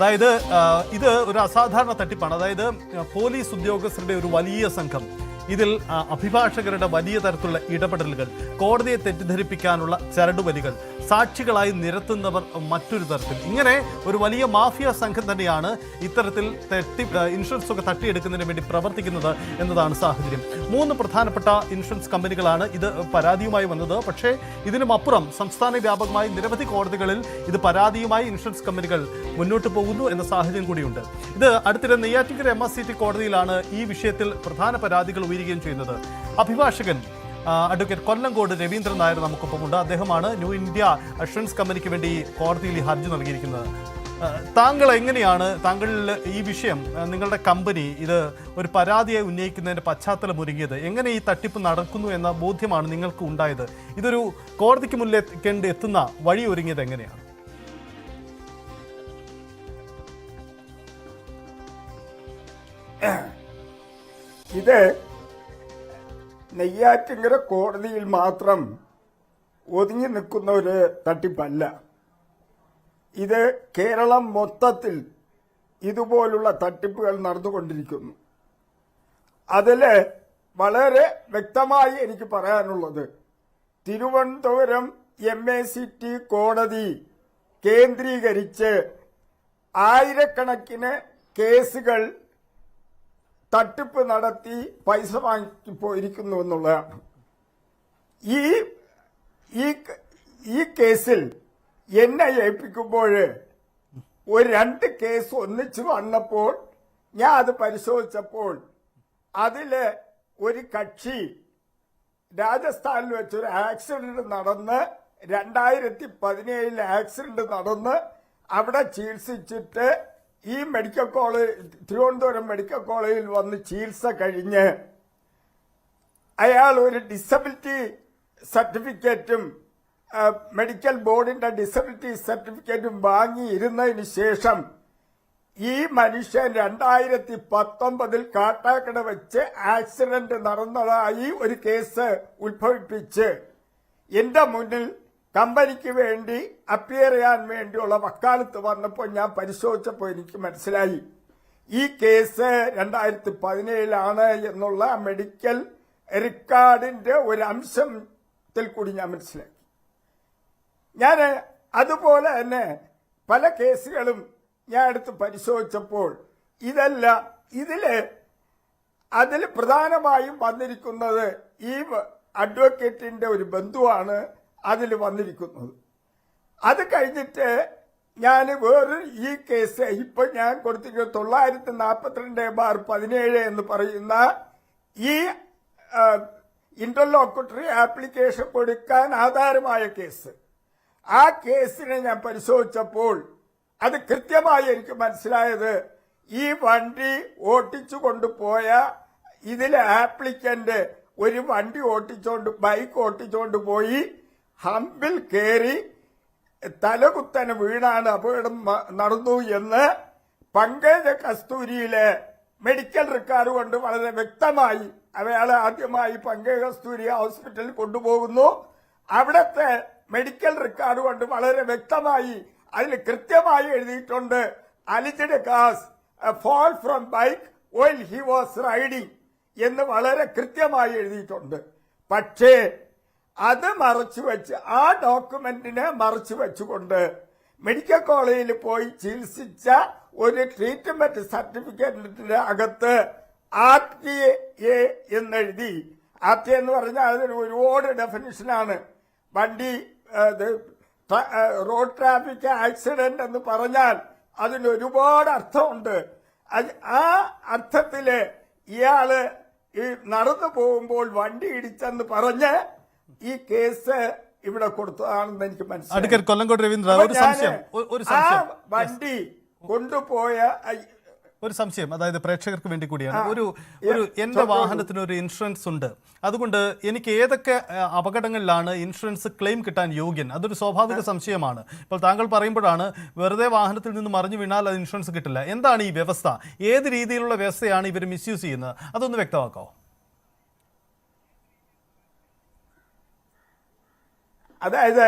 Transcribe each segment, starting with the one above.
അതായത് ഇത് ഒരു അസാധാരണ തട്ടിപ്പാണ്. അതായത് പോലീസ് ഉദ്യോഗസ്ഥരുടെ ഒരു വലിയ സംഘം. ഇതിൽ അഭിഭാഷകരുടെ വലിയ തരത്തിലുള്ള ഇടപെടലുകൾ കോടതിയെ തെറ്റിദ്ധരിപ്പിക്കാനുള്ള ചരടുവലികൾ സാക്ഷികളായി നിരത്തുന്നവർ മറ്റൊരു തരത്തിൽ. ഇങ്ങനെ ഒരു വലിയ മാഫിയ സംഘം തന്നെയാണ് ഇത്തരത്തിൽ തെറ്റി ഇൻഷുറൻസ് ഒക്കെ തട്ടിയെടുക്കുന്നതിന് വേണ്ടി പ്രവർത്തിക്കുന്നത് എന്നതാണ് സാഹചര്യം. മൂന്ന് പ്രധാനപ്പെട്ട ഇൻഷുറൻസ് കമ്പനികളാണ് ഇത് പരാതിയുമായി വന്നത്. പക്ഷേ ഇതിനും അപ്പുറം സംസ്ഥാന വ്യാപകമായി നിരവധി കോടതികളിൽ ഇത് പരാതിയുമായി ഇൻഷുറൻസ് കമ്പനികൾ മുന്നോട്ട് പോകുന്നു എന്ന സാഹചര്യം കൂടിയുണ്ട്. ഇത് അടുത്തിടെ നെയ്യാറ്റിക്കര എം എസ് കോടതിയിലാണ് ഈ വിഷയത്തിൽ പ്രധാന പരാതികൾ ഉയരുകയും ചെയ്യുന്നത്. അഭിഭാഷകൻ അഡ്വക്കേറ്റ് കൊല്ലങ്കോട് രവീന്ദ്രൻ നായർ നമുക്കൊപ്പമുണ്ട് അദ്ദേഹമാണ് ന്യൂ ഇന്ത്യ അഷുറൻസ് കമ്പനിക്ക് വേണ്ടി കോടതിയിൽ ഈ ഹർജി നൽകിയിരിക്കുന്നത്. താങ്കൾ എങ്ങനെയാണ് താങ്കളിൽ ഈ വിഷയം നിങ്ങളുടെ കമ്പനി ഇത് ഒരു പരാതിയെ ഉന്നയിക്കുന്നതിന്റെ പശ്ചാത്തലം ഒരുങ്ങിയത്? എങ്ങനെ ഈ തട്ടിപ്പ് നടക്കുന്നു എന്ന ബോധ്യമാണ് നിങ്ങൾക്ക് ഉണ്ടായത്? ഇതൊരു കോടതിക്ക് മുന്നിലേക്ക് എത്തുന്ന വഴി ഒരുങ്ങിയത് എങ്ങനെയാണ്? ഇത് നെയ്യാറ്റിങ്കര കോടതിയിൽ മാത്രം ഒതുങ്ങി നിൽക്കുന്ന ഒരു തട്ടിപ്പല്ല. ഇത് കേരളം മൊത്തത്തിൽ ഇതുപോലുള്ള തട്ടിപ്പുകൾ നടന്നുകൊണ്ടിരിക്കുന്നു. അതിൽ വളരെ വ്യക്തമായി എനിക്ക് പറയാനുള്ളത് Thiruvananthapuram M A C T കോടതി കേന്ദ്രീകരിച്ച് ആയിരക്കണക്കിന് കേസുകൾ തട്ടിപ്പ് നടത്തി പൈസ വാങ്ങി പോയിരിക്കുന്നു എന്നുള്ളതാണ് ഈ ഈ കേസിൽ എന്നെ ഏൽപ്പിക്കുമ്പോൾ ഒരു രണ്ട് കേസ് ഒന്നിച്ചു വന്നപ്പോൾ ഞാൻ അത് പരിശോധിച്ചപ്പോൾ അതിൽ ഒരു കക്ഷി രാജസ്ഥാനിൽ വെച്ചൊരു ആക്സിഡന്റ് നടന്ന് രണ്ടായിരത്തി പതിനേഴിൽ ആക്സിഡന്റ് നടന്ന് അവിടെ ചികിത്സിച്ചിട്ട് ഈ മെഡിക്കൽ കോളേജ് തിരുവനന്തപുരം മെഡിക്കൽ കോളേജിൽ വന്ന് ചികിത്സ കഴിഞ്ഞ് അയാൾ ഒരു ഡിസബിലിറ്റി സർട്ടിഫിക്കറ്റും മെഡിക്കൽ ബോർഡിന്റെ ഡിസബിലിറ്റി സർട്ടിഫിക്കറ്റും വാങ്ങിയിരുന്നതിന് ശേഷം ഈ മനുഷ്യൻ രണ്ടായിരത്തി പത്തൊമ്പതിൽ കാട്ടാക്കട വെച്ച് ആക്സിഡന്റ് നടന്നതായി ഒരു കേസ് ഉത്ഭവിപ്പിച്ച് എന്റെ മുന്നിൽ കമ്പനിക്ക് വേണ്ടി അപ്പിയർ ചെയ്യാൻ വേണ്ടിയുള്ള വക്കാലത്ത് വന്നപ്പോൾ ഞാൻ പരിശോധിച്ചപ്പോൾ എനിക്ക് മനസ്സിലായി. ഈ കേസ് രണ്ടായിരത്തി പതിനേഴിലാണ് എന്നുള്ള മെഡിക്കൽ റെക്കോർഡിന്റെ ഒരു അംശത്തിൽ കൂടി ഞാൻ മനസ്സിലാക്കി. ഞാൻ അതുപോലെ തന്നെ പല കേസുകളും ഞാൻ എടുത്ത് പരിശോധിച്ചപ്പോൾ ഇതല്ല ഇതിൽ അതിൽ പ്രധാനമായും വന്നിരിക്കുന്നത് ഈ അഡ്വക്കേറ്റിന്റെ ഒരു ബന്ധുവാണ് അതിൽ വന്നിരിക്കുന്നത്. അത് കഴിഞ്ഞിട്ട് ഞാൻ വേറൊരു ഈ കേസ് ഇപ്പൊ ഞാൻ കൊടുത്തിരിക്കുന്ന തൊള്ളായിരത്തി നാൽപ്പത്തിരണ്ട് ബാർ പതിനേഴ് എന്ന് പറയുന്ന ഈ ഇന്റർലോക്കുട്ടറി ആപ്ലിക്കേഷൻ കൊടുക്കാൻ ആധാരമായ കേസ് ആ കേസിനെ ഞാൻ പരിശോധിച്ചപ്പോൾ അത് കൃത്യമായി എനിക്ക് മനസ്സിലായത് ഈ വണ്ടി ഓട്ടിച്ചു കൊണ്ടുപോയ ഇതിലെ ആപ്ലിക്കന്റ് ഒരു വണ്ടി ഓട്ടിച്ചോണ്ട് ബൈക്ക് ഓട്ടിച്ചോണ്ട് പോയി ഹമ്പിൽ കയറി തലകുത്തന് വീണാണ് അപകടം നടന്നു എന്ന് പങ്കജ കസ്തൂരിയിലെ മെഡിക്കൽ റെക്കോർഡ് കൊണ്ട് വളരെ വ്യക്തമായി അയാളെ ആദ്യമായി പങ്കജ കസ്തൂരി ഹോസ്പിറ്റലിൽ കൊണ്ടുപോകുന്നു. അവിടുത്തെ മെഡിക്കൽ റെക്കോർഡ് കൊണ്ട് വളരെ വ്യക്തമായി അതിൽ കൃത്യമായി എഴുതിയിട്ടുണ്ട്. Alleged cause fall from bike while he was riding എന്ന് വളരെ കൃത്യമായി എഴുതിയിട്ടുണ്ട്. പക്ഷേ അത് മറച്ചു വെച്ച് ആ ഡോക്യുമെന്റിനെ മറച്ചു വെച്ചുകൊണ്ട് മെഡിക്കൽ കോളേജിൽ പോയി ചികിത്സിച്ച ഒരു ട്രീറ്റ്മെന്റ് സർട്ടിഫിക്കറ്റിന്റെ അകത്ത് ആർ ടി എ എന്നെഴുതി. ആർ ടി എന്ന് പറഞ്ഞാൽ അതിന് ഒരുപാട് ഡെഫിനിഷനാണ് വണ്ടി റോഡ് ട്രാഫിക് ആക്സിഡന്റ് എന്ന് പറഞ്ഞാൽ അതിന് ഒരുപാട് അർത്ഥമുണ്ട്. ആ അർത്ഥത്തിൽ ഇയാൾ ഈ നടന്നു പോകുമ്പോൾ വണ്ടി ഇടിച്ചെന്ന് പറഞ്ഞ് ഈ കേസ് ഇവിടെ കൊടുത്തതാണെന്ന് എനിക്ക് മനസ്സിലായി. രവീന്ദ്ര ഒരു സംശയം ഒരു സംശയം. വണ്ടി കൊണ്ടുപോയ ഒരു സംശയം അതായത് പ്രേക്ഷകർക്ക് വേണ്ടി കൂടിയാണ്. ഒരു ഒരു എന്റെ വാഹനത്തിന് ഒരു ഇൻഷുറൻസ് ഉണ്ട്. അതുകൊണ്ട് എനിക്ക് ഏതൊക്കെ അപകടങ്ങളിലാണ് ഇൻഷുറൻസ് ക്ലെയിം കിട്ടാൻ യോഗ്യൻ? അതൊരു സ്വാഭാവിക സംശയമാണ്. ഇപ്പോൾ താങ്കൾ പറയുമ്പോഴാണ് വെറുതെ വാഹനത്തിൽ നിന്ന് മറിഞ്ഞു വീണാൽ അത് ഇൻഷുറൻസ് കിട്ടില്ല. എന്താണ് ഈ വ്യവസ്ഥ? ഏത് രീതിയിലുള്ള വ്യവസ്ഥയാണ് ഇവർ മിസ്യൂസ് ചെയ്യുന്നത്? അതൊന്ന് വ്യക്തമാക്കാമോ അതായത്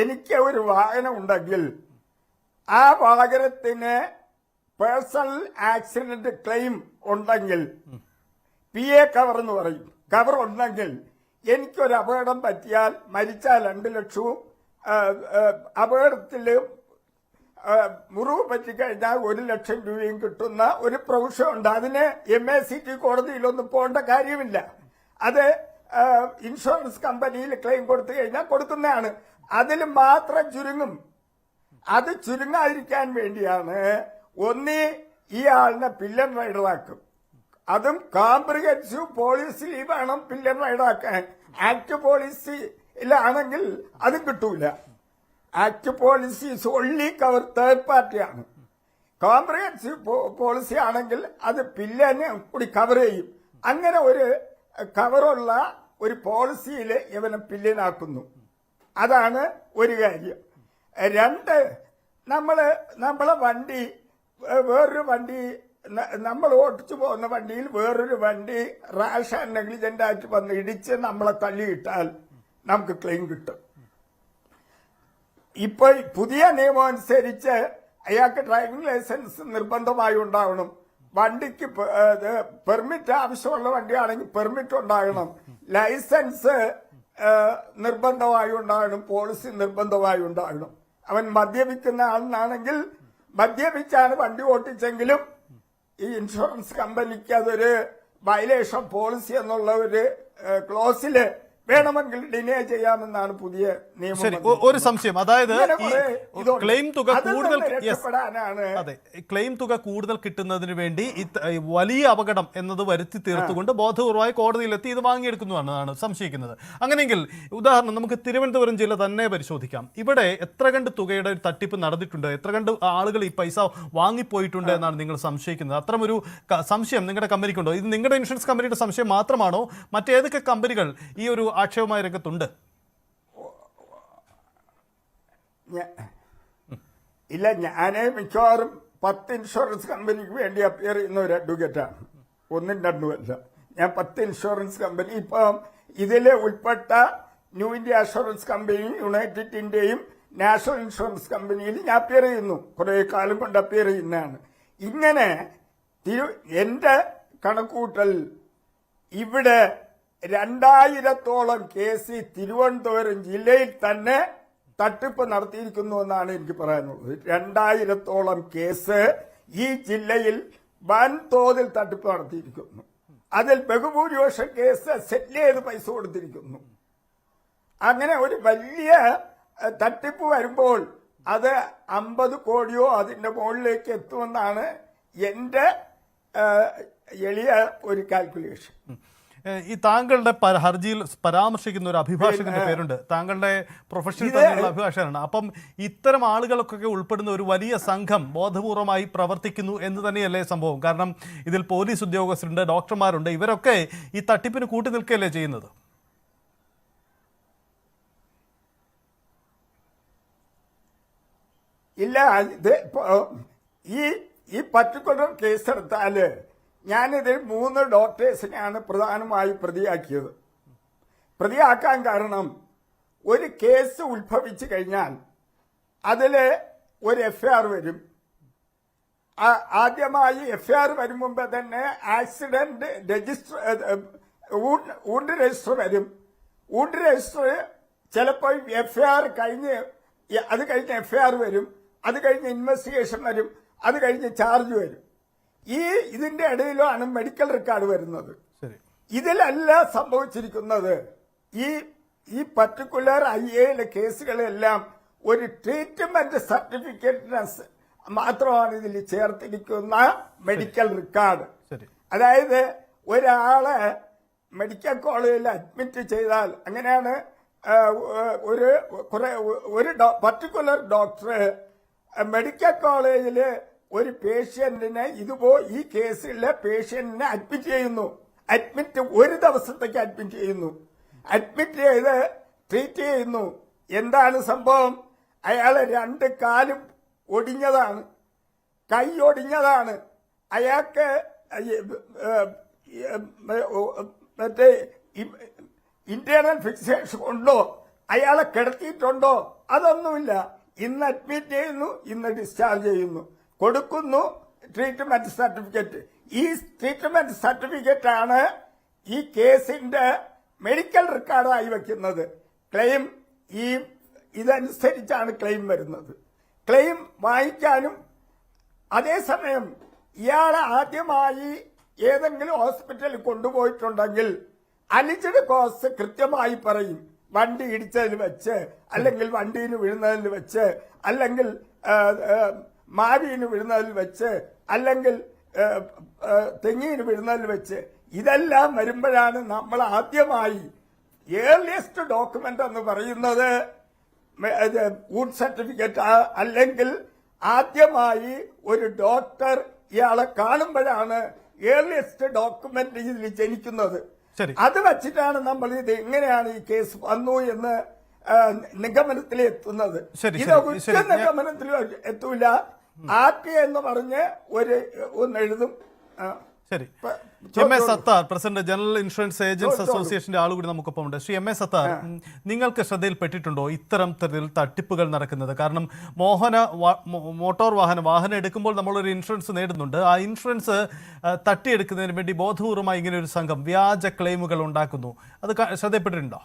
എനിക്ക് ഒരു വാഹനം ഉണ്ടെങ്കിൽ ആ വാഹനത്തിന് പേഴ്സണൽ ആക്സിഡന്റ് ക്ലെയിം ഉണ്ടെങ്കിൽ പി എ കവർ എന്ന് പറയും. കവർ ഉണ്ടെങ്കിൽ എനിക്കൊരു അപകടം പറ്റിയാൽ മരിച്ചാൽ രണ്ട് ലക്ഷവും അപകടത്തിൽ മുറിവ് പറ്റിക്കഴിഞ്ഞാൽ ഒരു ലക്ഷം രൂപയും കിട്ടുന്ന ഒരു പ്രൊവിഷൻ ഉണ്ട്. അതിന് എം എ സി ടി കോടതിയിലൊന്നും പോകേണ്ട കാര്യമില്ല. അത് ഇൻഷുറൻസ് കമ്പനിയിൽ ക്ലെയിം കൊടുത്തു കഴിഞ്ഞാൽ കൊടുക്കുന്നതാണ്. അതിൽ മാത്രം ചുരുങ്ങും. അത് ചുരുങ്ങാതിരിക്കാൻ വേണ്ടിയാണ് ഒന്നി ഈ ആളിനെ പില്ലൻ റൈഡറാക്കും. അതും കോംപ്രിഹെൻസീവ് പോളിസി വേണം പില്ലൻ റൈഡറാക്കാൻ. ആക്ട് പോളിസി പോളിസിയിലാണെങ്കിൽ അതും കിട്ടൂല. Act policy only cover third പാർട്ടിയാണ് കോംപ്രിഹെൻസീവ് പോളിസി ആണെങ്കിൽ അത് പില്ലനെ കൂടി കവർ ചെയ്യും. അങ്ങനെ ഒരു കവറുള്ള ഒരു പോളിസിയിൽ ഇവനെ പില്ലിനാക്കുന്നു അതാണ് ഒരു കാര്യം. രണ്ട് നമ്മൾ നമ്മളെ വണ്ടി വേറൊരു വണ്ടി നമ്മൾ ഓടിച്ചു പോകുന്ന വണ്ടിയിൽ വേറൊരു വണ്ടി റാഷ് ആൻഡ് നെഗ്ലിജന്റ് ആയിട്ട് വന്ന് ഇടിച്ച് നമ്മളെ തള്ളിയിട്ടാൽ നമുക്ക് ക്ലെയിം കിട്ടും. ഇപ്പോൾ പുതിയ നിയമം അനുസരിച്ച് അയാൾക്ക് ഡ്രൈവിംഗ് ലൈസൻസ് നിർബന്ധമായി ഉണ്ടാവണം. വണ്ടിക്ക് പെർമിറ്റ് ആവശ്യമുള്ള വണ്ടിയാണെങ്കിൽ പെർമിറ്റ് ഉണ്ടാകണം. ലൈസൻസ് നിർബന്ധമായി ഉണ്ടാകണം. പോളിസി നിർബന്ധമായി ഉണ്ടാകണം. അവൻ മദ്യപിക്കുന്ന ആളെന്നാണെങ്കിൽ മദ്യപിച്ചാണ് വണ്ടി ഓട്ടിച്ചെങ്കിലും ഈ ഇൻഷുറൻസ് കമ്പനിക്ക് അതൊരു വയലേഷൻ പോളിസി എന്നുള്ള ഒരു ക്ലോസിൽ വേണമെങ്കിൽ ഡിനേ ചെയ്യാമെന്നാണ് പുതിയ നിയമം ഒരു സംശയം. അതായത് ക്ലെയിം തുക കൂടുതൽ. അതെ ക്ലെയിം തുക കൂടുതൽ കിട്ടുന്നതിന് വേണ്ടി വലിയ അപകടം എന്നത് വരുത്തി തീർത്തുകൊണ്ട് ബോധപൂർവമായി കോടതിയിലെത്തി ഇത് വാങ്ങിയെടുക്കുന്നതാണ് സംശയിക്കുന്നത്. അങ്ങനെയെങ്കിൽ ഉദാഹരണം നമുക്ക് തിരുവനന്തപുരം ജില്ല തന്നെ പരിശോധിക്കാം. ഇവിടെ എത്ര കണ്ട് തുകയുടെ ഒരു തട്ടിപ്പ് നടന്നിട്ടുണ്ട്? എത്ര കണ്ട് ആളുകൾ ഈ പൈസ വാങ്ങിപ്പോയിട്ടുണ്ട് എന്നാണ് നിങ്ങൾ സംശയിക്കുന്നത്? അത്തരമൊരു സംശയം നിങ്ങളുടെ കമ്പനിക്കുണ്ടോ? ഇത് നിങ്ങളുടെ ഇൻഷുറൻസ് കമ്പനിയുടെ സംശയം മാത്രമാണോ? മറ്റേതൊക്കെ കമ്പനികൾ ഈ ഒരു ആക്ഷേപമായ രംഗത്തുണ്ട്. ഇല്ല ഞാൻ മിക്കവാറും പത്ത് ഇൻഷുറൻസ് കമ്പനിക്ക് വേണ്ടി അപ്പിയർ ചെയ്യുന്ന ഒരു അഡ്വക്കേറ്റാണ് ഒന്നും രണ്ടുമല്ല ഞാൻ പത്ത് ഇൻഷുറൻസ് കമ്പനി ഇപ്പം ഇതിൽ ഉൾപ്പെട്ട ന്യൂ ഇന്ത്യ അഷുറൻസ് കമ്പനിയും യുണൈറ്റഡ് ഇന്ത്യയും നാഷണൽ ഇൻഷുറൻസ് കമ്പനിയിൽ ഞാൻ അപ്പിയർ ചെയ്യുന്നു. കുറെ കാലം കൊണ്ട് അപ്പിയർ ചെയ്യുന്നതാണ്. ഇങ്ങനെ തിരു എന്റെ കണക്കൂട്ടൽ ഇവിടെ രണ്ടായിരത്തോളം കേസ് തിരുവനന്തപുരം ജില്ലയിൽ തന്നെ തട്ടിപ്പ് നടത്തിയിരിക്കുന്നു എന്നാണ് എനിക്ക് പറയാനുള്ളത്. രണ്ടായിരത്തോളം കേസ് ഈ ജില്ലയിൽ വൻതോതിൽ തട്ടിപ്പ് നടത്തിയിരിക്കുന്നു. അതിൽ ബഹുഭൂരിപക്ഷം കേസ് സെറ്റിൽ ചെയ്ത് പൈസ കൊടുത്തിരിക്കുന്നു. അങ്ങനെ ഒരു വലിയ തട്ടിപ്പ് വരുമ്പോൾ അത് അമ്പത് കോടിയോ അതിന്റെ മുകളിലേക്ക് എത്തുമെന്നാണ് എന്റെ എളിയ ഒരു കാൽക്കുലേഷൻ. ഈ താങ്കളുടെ ഹർജിയിൽ പരാമർശിക്കുന്ന ഒരു അഭിഭാഷകന്റെ പേരുണ്ട്. താങ്കളുടെ പ്രൊഫഷണൽ തന്നെയുള്ള അഭിഭാഷകനാണ്. അപ്പം ഇത്തരം ആളുകൾക്കൊക്കെ ഉൾപ്പെടുന്ന ഒരു വലിയ സംഘം ബോധപൂർവമായി പ്രവർത്തിക്കുന്നു എന്ന് തന്നെയല്ലേ സംഭവം? കാരണം ഇതിൽ പോലീസ് ഉദ്യോഗസ്ഥരുണ്ട് ഡോക്ടർമാരുണ്ട്. ഇവരൊക്കെ ഈ തട്ടിപ്പിന് കൂട്ടി നിൽക്കുകയല്ലേ ചെയ്യുന്നത്? ഇല്ല ഇത് ഈ ഈ പർട്ടിക്കുലർ കേസ് എടുത്താൽ ഞാനിതിൽ മൂന്ന് ഡോക്ടേഴ്സിനെയാണ് പ്രധാനമായി പ്രതിയാക്കിയത്. പ്രതിയാക്കാൻ കാരണം ഒരു കേസ് ഉത്ഭവിച്ചു കഴിഞ്ഞാൽ അതിൽ ഒരു എഫ് ആർ വരും ആദ്യമായി എഫ്ഐആർ വരും മുമ്പേ തന്നെ ആക്സിഡന്റ് രജിസ്റ്റർ ഊണ്ട് രജിസ്റ്റർ വരും. ഊണ്ട് രജിസ്റ്റർ ചിലപ്പോൾ എഫ് ആർ കഴിഞ്ഞ് അത് കഴിഞ്ഞ് എഫ് ആർ വരും. അത് കഴിഞ്ഞ് ഇൻവെസ്റ്റിഗേഷൻ വരും. അത് കഴിഞ്ഞ് ചാർജ് വരും. ഈ ഇതിന്റെ ഇടയിലാണ് മെഡിക്കൽ റെക്കോർഡ് വരുന്നത്. ഇതിലല്ല സംഭവിച്ചിരിക്കുന്നത്. ഈ ഈ പർട്ടിക്കുലർ ഐ എയിലെ കേസുകളെല്ലാം ഒരു ട്രീറ്റ്മെന്റ് സർട്ടിഫിക്കറ്റിന് മാത്രമാണ് ഇതിൽ ചേർത്തിരിക്കുന്ന മെഡിക്കൽ റെക്കോർഡ് അതായത് ഒരാളെ മെഡിക്കൽ കോളേജിൽ അഡ്മിറ്റ് ചെയ്താൽ അങ്ങനെയാണ് ഒരു കുറെ ഒരു പർട്ടിക്കുലർ ഡോക്ടർ മെഡിക്കൽ കോളേജിൽ ഒരു പേഷ്യന്റിനെ ഇതുപോ ഈ കേസിലെ പേഷ്യന്റിനെ അഡ്മിറ്റ് ചെയ്യുന്നു. അഡ്മിറ്റ് ഒരു ദിവസത്തേക്ക് അഡ്മിറ്റ് ചെയ്യുന്നു. അഡ്മിറ്റ് ചെയ്ത് ട്രീറ്റ് ചെയ്യുന്നു. എന്താണ് സംഭവം? അയാളെ രണ്ട് കാലും ഒടിഞ്ഞതാണ്. കൈ ഒടിഞ്ഞതാണ്. അയാൾക്ക് മറ്റേ ഇന്റേണൽ ഫിക്സേഷൻ ഉണ്ടോ? അയാളെ കിടത്തിയിട്ടുണ്ടോ? അതൊന്നുമില്ല. ഇന്ന് അഡ്മിറ്റ് ചെയ്യുന്നു ഇന്ന് ഡിസ്ചാർജ് ചെയ്യുന്നു. കൊടുക്കുന്നു ട്രീറ്റ്മെന്റ് സർട്ടിഫിക്കറ്റ് ഈ ട്രീറ്റ്മെന്റ് സർട്ടിഫിക്കറ്റ് ആണ് ഈ കേസിന്റെ മെഡിക്കൽ റെക്കോർഡായി വെക്കുന്നത്. ക്ലെയിം ഈ ഇതനുസരിച്ചാണ് ക്ലെയിം വരുന്നത്. ക്ലെയിം വാങ്ങിക്കാനും അതേസമയം ഇയാൾ ആദ്യമായി ഏതെങ്കിലും ഹോസ്പിറ്റലിൽ കൊണ്ടുപോയിട്ടുണ്ടെങ്കിൽ അലിജഡ് കോസ് കൃത്യമായി പറയും. വണ്ടി ഇടിച്ചതിൽ വെച്ച് അല്ലെങ്കിൽ വണ്ടിയിൽ വീഴുന്നതിൽ വെച്ച് അല്ലെങ്കിൽ മാവിന് വിഴുന്നതിൽ വെച്ച് അല്ലെങ്കിൽ തെങ്ങിന് വീഴുന്നതിൽ വെച്ച് ഇതെല്ലാം വരുമ്പോഴാണ് നമ്മൾ ആദ്യമായി ഏർലിയസ്റ്റ് ഡോക്യുമെന്റ് എന്ന് പറയുന്നത് വുഡ് സർട്ടിഫിക്കറ്റ് അല്ലെങ്കിൽ ആദ്യമായി ഒരു ഡോക്ടർ ഇയാളെ കാണുമ്പോഴാണ് ഏർലിയസ്റ്റ് ഡോക്യുമെന്റ് ഇതിൽ ജനിക്കുന്നത്. അത് വച്ചിട്ടാണ് നമ്മൾ ഇത് എങ്ങനെയാണ് ഈ കേസ് വന്നു എന്ന് നിഗമനത്തിൽ എത്തുന്നത് ഇത്. ഞാൻ- നിഗമനത്തിൽ എത്തൂല ടി എന്ന് പറഞ്ഞ് ഒരു ഒന്ന് എഴുതും. ശരി. M A. Sattar president general insurance agents. അസോസിയേഷന്റെ ആളുകൂടി നമുക്കൊപ്പം ഉണ്ട്. ശ്രീ എം എ സത്താർ നിങ്ങൾക്ക് ശ്രദ്ധയിൽപ്പെട്ടിട്ടുണ്ടോ ഇത്തരം തരത്തിൽ തട്ടിപ്പുകൾ നടക്കുന്നത്? കാരണം മോഹന മോട്ടോർ വാഹനം വാഹനം എടുക്കുമ്പോൾ നമ്മളൊരു ഇൻഷുറൻസ് നേടുന്നുണ്ട്. ആ ഇൻഷുറൻസ് തട്ടിയെടുക്കുന്നതിന് വേണ്ടി ബോധപൂർവമായി ഇങ്ങനെ ഒരു സംഘം വ്യാജ ക്ലെയിമുകൾ ഉണ്ടാക്കുന്നു. അത് ശ്രദ്ധയിൽപ്പെട്ടിട്ടുണ്ടോ?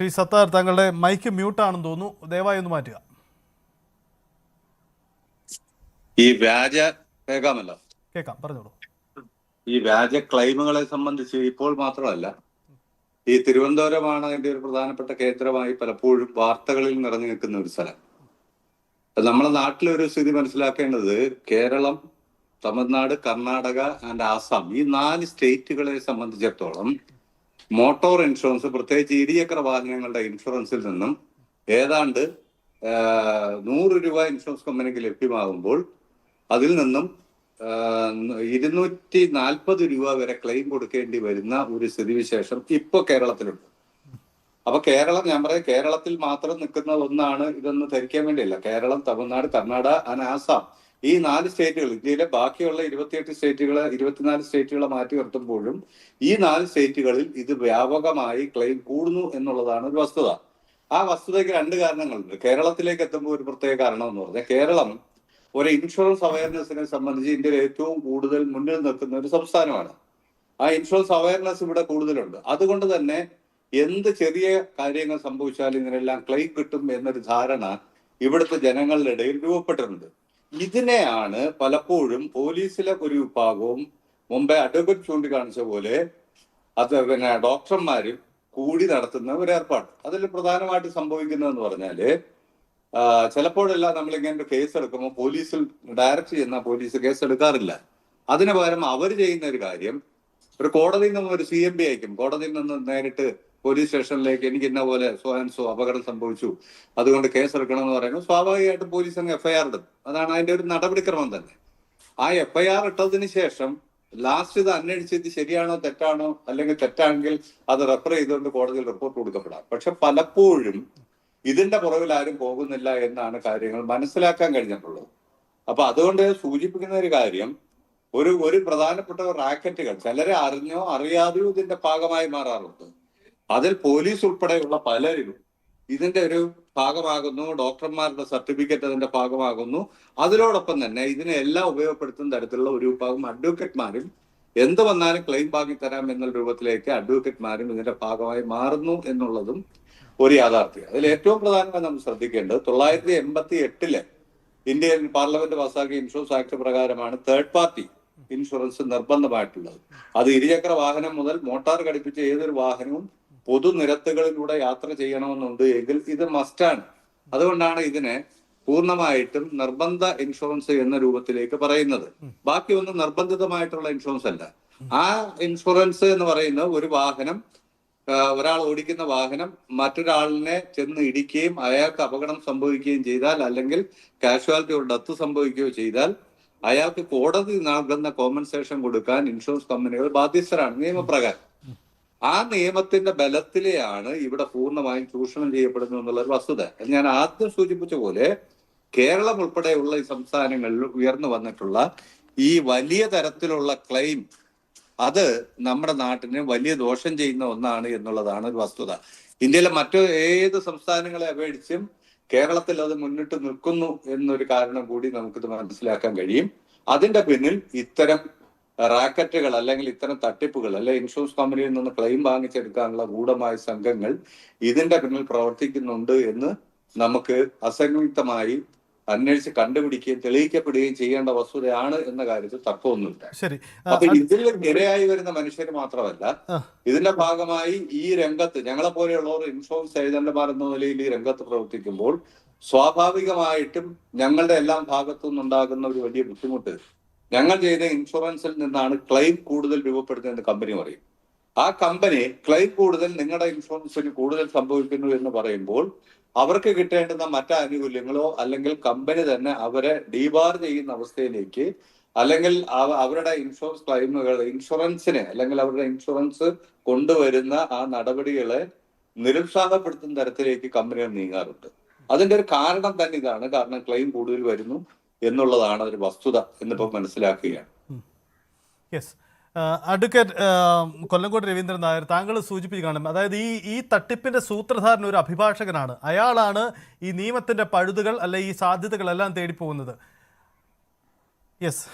ശ്രീ സത്താർ താങ്കളുടെ മൈക്ക് മ്യൂട്ടാണെന്ന് തോന്നുന്നു. ദയവായി ഒന്ന് മാറ്റുക. ഈ വ്യാജ കേൾക്കാമല്ലോ കേൾക്കാം പറഞ്ഞോളൂ. ഈ വ്യാജ ക്ലെയിമുകളെ സംബന്ധിച്ച് ഇപ്പോൾ മാത്രമല്ല ഈ തിരുവനന്തപുരമാണ് അതിന്റെ ഒരു പ്രധാനപ്പെട്ട കേന്ദ്രമായി പലപ്പോഴും വാർത്തകളിൽ നിറഞ്ഞു നിൽക്കുന്ന ഒരു സ്ഥലം. നമ്മളെ നമ്മുടെ നാട്ടിലെ ഒരു സ്ഥിതി മനസ്സിലാക്കേണ്ടത് കേരളം തമിഴ്നാട് കർണാടക ആൻഡ് ആസാം ഈ നാല് സ്റ്റേറ്റുകളെ സംബന്ധിച്ചിടത്തോളം മോട്ടോർ ഇൻഷുറൻസ് പ്രത്യേകിച്ച് ഇരുചക്ര വാഹനങ്ങളുടെ ഇൻഷുറൻസിൽ നിന്നും ഏതാണ്ട് നൂറ് രൂപ ഇൻഷുറൻസ് കമ്പനിക്ക് ലഭ്യമാകുമ്പോൾ അതിൽ നിന്നും ഇരുന്നൂറ്റി നാൽപ്പത് രൂപ വരെ ക്ലെയിം കൊടുക്കേണ്ടി വരുന്ന ഒരു സ്ഥിതിവിശേഷം ഇപ്പൊ കേരളത്തിലുണ്ട്. അപ്പൊ കേരളം ഞാൻ പറയാം കേരളത്തിൽ മാത്രം നിൽക്കുന്ന ഒന്നാണ് ഇതൊന്ന് ധരിക്കാൻ വേണ്ടിയല്ല. കേരളം തമിഴ്നാട് കർണാടക ആൻഡ് ആസാം ഈ നാല് സ്റ്റേറ്റുകൾ ഇന്ത്യയിലെ ബാക്കിയുള്ള ഇരുപത്തിയെട്ട് സ്റ്റേറ്റുകളെ ഇരുപത്തിനാല് സ്റ്റേറ്റുകളെ മാറ്റി നിർത്തുമ്പോഴും ഈ നാല് സ്റ്റേറ്റുകളിൽ ഇത് വ്യാപകമായി ക്ലെയിം കൂടുന്നു എന്നുള്ളതാണ് ഒരു വസ്തുത. ആ വസ്തുതയ്ക്ക് രണ്ട് കാരണങ്ങളുണ്ട്. കേരളത്തിലേക്ക് എത്തുമ്പോൾ ഒരു പ്രത്യേക കാരണം എന്ന് പറഞ്ഞാൽ കേരളം ഒരു ഇൻഷുറൻസ് അവയർനെസ്സിനെ സംബന്ധിച്ച് ഇന്ത്യയിൽ ഏറ്റവും കൂടുതൽ മുന്നിൽ നിൽക്കുന്ന ഒരു സംസ്ഥാനമാണ്. ആ ഇൻഷുറൻസ് അവയർനെസ് ഇവിടെ കൂടുതലുണ്ട്. അതുകൊണ്ട് തന്നെ എന്ത് ചെറിയ കാര്യങ്ങൾ സംഭവിച്ചാലും ഇതിനെല്ലാം ക്ലെയിം കിട്ടും എന്നൊരു ധാരണ ഇവിടുത്തെ ജനങ്ങളുടെ ഇടയിൽ രൂപപ്പെട്ടിട്ടുണ്ട്. ഇതിനെയാണ് പലപ്പോഴും പോലീസിലെ ഒരു വിഭാഗവും മുമ്പേ അഡ്വക്കേറ്റ് ചൂണ്ടിക്കാണിച്ച പോലെ അത് പിന്നെ ഡോക്ടർമാരും കൂടി നടത്തുന്ന ഒരു ഏർപ്പാട്. അതിൽ പ്രധാനമായിട്ട് സംഭവിക്കുന്നതെന്ന് പറഞ്ഞാൽ ചിലപ്പോഴെല്ലാം നമ്മൾ ഇങ്ങനെ കേസ് എടുക്കുമ്പോൾ പോലീസിൽ ഡയറക്റ്റ് ചെയ്യുന്ന പോലീസ് കേസ് എടുക്കാറില്ല. അതിനു പകരം അവർ ചെയ്യുന്ന ഒരു കാര്യം ഒരു കോടതിയിൽ നിന്ന് ഒരു സി എം ബി അയക്കും. കോടതിയിൽ നിന്ന് നേരിട്ട് പോലീസ് സ്റ്റേഷനിലേക്ക് എനിക്ക് ഇന്ന പോലെ സോ ആൻഡ് സോ അപകടം സംഭവിച്ചു. അതുകൊണ്ട് കേസ് എടുക്കണം എന്ന് പറയുമ്പോൾ സ്വാഭാവികമായിട്ടും പോലീസ് അങ്ങ് എഫ്ഐആർ ഇടും. അതാണ് അതിന്റെ ഒരു നടപടിക്രമം തന്നെ. ആ എഫ്ഐആർ ഇട്ടതിന് ശേഷം ലാസ്റ്റ് ഇത് അന്വേഷിച്ച് ഇത് ശരിയാണോ തെറ്റാണോ അല്ലെങ്കിൽ തെറ്റാണെങ്കിൽ അത് റെഫർ ചെയ്തുകൊണ്ട് കോടതിയിൽ റിപ്പോർട്ട് കൊടുക്കപ്പെടാം. പക്ഷെ പലപ്പോഴും ഇതിന്റെ പുറകിൽ ആരും പോകുന്നില്ല എന്നാണ് കാര്യങ്ങൾ മനസ്സിലാക്കാൻ കഴിഞ്ഞിട്ടുള്ളത്. അപ്പൊ അതുകൊണ്ട് സൂചിപ്പിക്കുന്ന ഒരു കാര്യം ഒരു ഒരു പ്രധാനപ്പെട്ട റാക്കറ്റുകൾ ചിലരെ അറിഞ്ഞോ അറിയാതെയോ ഇതിന്റെ ഭാഗമായി മാറാറുണ്ട്. അതിൽ പോലീസ് ഉൾപ്പെടെയുള്ള പലരും ഇതിന്റെ ഒരു ഭാഗമാകുന്നു ഡോക്ടർമാരുടെ സർട്ടിഫിക്കറ്റ് അതിന്റെ ഭാഗമാകുന്നു. അതിനോടൊപ്പം തന്നെ ഇതിനെ എല്ലാം ഉപയോഗപ്പെടുത്തുന്ന തരത്തിലുള്ള ഒരു വിഭാഗം അഡ്വക്കേറ്റ്മാരും എന്ത് വന്നാലും ക്ലെയിം വാങ്ങി തരാം എന്നുള്ള രൂപത്തിലേക്ക് അഡ്വക്കേറ്റ്മാരും ഇതിന്റെ ഭാഗമായി മാറുന്നു എന്നുള്ളതും ഒരു യാഥാർത്ഥ്യം. അതിൽ ഏറ്റവും പ്രധാനമായി നമ്മൾ ശ്രദ്ധിക്കേണ്ടത് തൊള്ളായിരത്തി എൺപത്തി എട്ടിൽ ഇന്ത്യൻ പാർലമെന്റ് പാസ്സാക്കിയ ഇൻഷുറൻസ് ആക്ട് പ്രകാരമാണ് തേർഡ് പാർട്ടി ഇൻഷുറൻസ് നിർബന്ധമായിട്ടുള്ളത്. അത് ഇരുചക്ര വാഹനം മുതൽ മോട്ടാർ ഘടിപ്പിച്ച ഏതൊരു വാഹനവും പൊതുനിരത്തുകളിലൂടെ യാത്ര ചെയ്യണമെന്നുണ്ട് എങ്കിൽ ഇത് മസ്റ്റാണ് അതുകൊണ്ടാണ് ഇതിനെ പൂർണമായിട്ടും നിർബന്ധ ഇൻഷുറൻസ് എന്ന രൂപത്തിലേക്ക് പറയുന്നത്. ബാക്കി ഒന്നും നിർബന്ധിതമായിട്ടുള്ള ഇൻഷുറൻസ് അല്ല. ആ ഇൻഷുറൻസ് എന്ന് പറയുന്ന ഒരു വാഹനം ഒരാൾ ഓടിക്കുന്ന വാഹനം മറ്റൊരാളിനെ ചെന്ന് ഇടിക്കുകയും അയാൾക്ക് അപകടം സംഭവിക്കുകയും ചെയ്താൽ അല്ലെങ്കിൽ കാഷ്വാലിറ്റി ഒരു ഡെത്ത് സംഭവിക്കുകയോ ചെയ്താൽ അയാൾക്ക് കോടതി നൽകുന്ന കോമ്പൻസേഷൻ കൊടുക്കാൻ ഇൻഷുറൻസ് കമ്പനികൾ ബാധ്യസ്ഥരാണ്. നിയമപ്രകാരം. ആ നിയമത്തിന്റെ ബലത്തിലെയാണ് ഇവിടെ പൂർണമായും ചൂഷണം ചെയ്യപ്പെടുന്നു എന്നുള്ള ഒരു വസ്തുത. ഞാൻ ആദ്യം സൂചിപ്പിച്ച പോലെ കേരളം ഉൾപ്പെടെയുള്ള ഈ സംസ്ഥാനങ്ങളിൽ ഉയർന്നു വന്നിട്ടുള്ള ഈ വലിയ തരത്തിലുള്ള ക്ലെയിം അത് നമ്മുടെ നാട്ടിന് വലിയ ദോഷം ചെയ്യുന്ന ഒന്നാണ് എന്നുള്ളതാണ് ഒരു വസ്തുത. ഇന്ത്യയിലെ മറ്റു ഏത് സംസ്ഥാനങ്ങളെ അപേക്ഷിച്ചും കേരളത്തിൽ അത് മുന്നിട്ട് നിൽക്കുന്നു എന്നൊരു കാരണം കൂടി നമുക്കിത് മനസ്സിലാക്കാൻ കഴിയും. അതിന്റെ പിന്നിൽ ഇത്തരം റാക്കറ്റുകൾ അല്ലെങ്കിൽ ഇത്തരം തട്ടിപ്പുകൾ അല്ലെ ഇൻഷുറൻസ് കമ്പനിയിൽ നിന്ന് ക്ലെയിം വാങ്ങിച്ചെടുക്കാനുള്ള ഗൂഢമായ സംഘങ്ങൾ ഇതിന്റെ പിന്നിൽ പ്രവർത്തിക്കുന്നുണ്ട് എന്ന് നമുക്ക് അസംയുക്തമായി അന്വേഷിച്ച് കണ്ടുപിടിക്കുകയും തെളിയിക്കപ്പെടുകയും ചെയ്യേണ്ട വസ്തുതയാണ് എന്ന കാര്യത്തിൽ തർക്കമൊന്നുമില്ല. അപ്പൊ ഇതിൽ ഇരയായി വരുന്ന മനുഷ്യർ മാത്രമല്ല ഇതിന്റെ ഭാഗമായി ഈ രംഗത്ത് ഞങ്ങളെ പോലെയുള്ളവർ ഇൻഷുറൻസ് ഏജന്റുമാർ എന്ന നിലയിൽ ഈ രംഗത്ത് പ്രവർത്തിക്കുമ്പോൾ സ്വാഭാവികമായിട്ടും ഞങ്ങളുടെ എല്ലാം ഭാഗത്തു നിന്നുണ്ടാകുന്ന ഒരു വലിയ ബുദ്ധിമുട്ട് ഞങ്ങൾ ചെയ്ത ഇൻഷുറൻസിൽ നിന്നാണ് ക്ലെയിം കൂടുതൽ രൂപപ്പെടുന്നതെന്ന് കമ്പനി പറയും. ആ കമ്പനി ക്ലെയിം കൂടുതൽ നിങ്ങളുടെ ഇൻഷുറൻസിന് കൂടുതൽ സംഭവിക്കുന്നു എന്ന് പറയുമ്പോൾ അവർക്ക് കിട്ടേണ്ടുന്ന മറ്റ് ആനുകൂല്യങ്ങളോ അല്ലെങ്കിൽ കമ്പനി തന്നെ അവരെ ഡീബാർ ചെയ്യുന്ന അവസ്ഥയിലേക്ക് അല്ലെങ്കിൽ അവരുടെ ഇൻഷുറൻസ് ക്ലെയിമുകൾ ഇൻഷുറൻസിനെ അല്ലെങ്കിൽ അവരുടെ ഇൻഷുറൻസ് കൊണ്ടുവരുന്ന ആ നടപടികളെ നിരുത്സാഹപ്പെടുത്തുന്ന തരത്തിലേക്ക് കമ്പനികൾ നീങ്ങാറുണ്ട്. അതിന്റെ ഒരു കാരണം തന്നെ ഇതാണ്. കാരണം ക്ലെയിം കൂടുതൽ വരുന്നു. എന്നുള്ളതാണ് ഒരു വസ്തുത എന്നിപ്പോ മനസ്സിലാക്കുകയാണ്. യെസ് അഡ്വക്കേറ്റ് കൊല്ലംകോട് രവീന്ദ്രൻ നായർ താങ്കൾ സൂചിപ്പിച്ച് കാണും അതായത് ഈ ഈ തട്ടിപ്പിന്റെ സൂത്രധാരൻ ഒരു അഭിഭാഷകനാണ്. അയാളാണ് ഈ നിയമത്തിന്റെ പഴുതുകൾ അല്ലെ ഈ സാധ്യതകളെല്ലാം തേടിപ്പോകുന്നത്. യെസ്